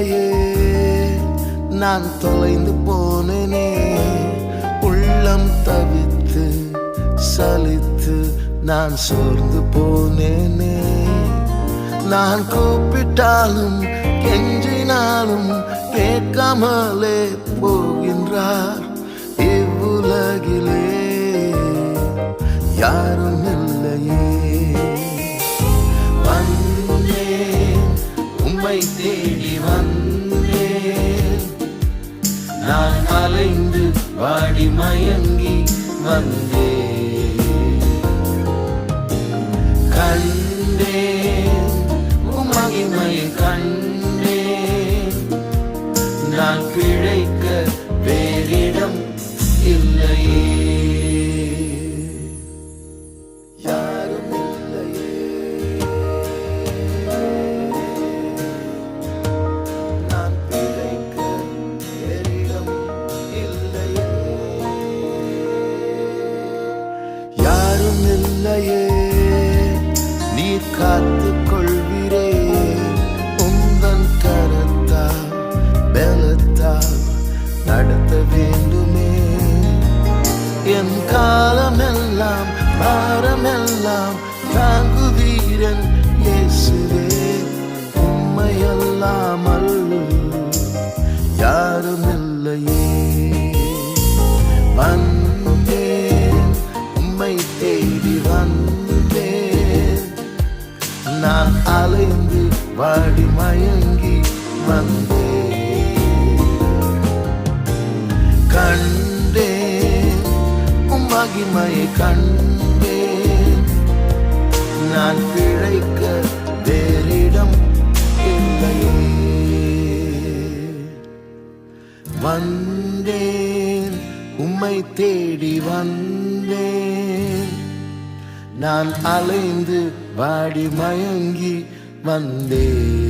இல்லையே நான் தொலைந்து போனேனே. உள்ளம் தவித்து சலித்து நான் சோர்ந்து போனேனே. நான் கூப்பிட்டாலும் கெஞ்சினாலும் கேட்காமலே போகின்றார். அலைந்து வாடி மயங்கி வந்தே. கண்டே உமகிமையை கண்டே நான் பிழைக்க நடத்த வேண்டுமே. என் காலமெல்லாம் பாரமெல்லாம் தாங்குவீரன் இயேசுவே. உண்மையெல்லாம் அல்ல யாரும் இல்லையே வந்தேன் உம்மை தேடி வந்தேன். நான் அலைந்து வாடி மயங்கி வந்தேன். மகிமையை கண்டேன். நான் பிழைக்க வேறிடம் இல்லையே. வந்தேன் உம்மை தேடி வந்தேன். நான் அலைந்து வாடி மயங்கி வந்தேன்.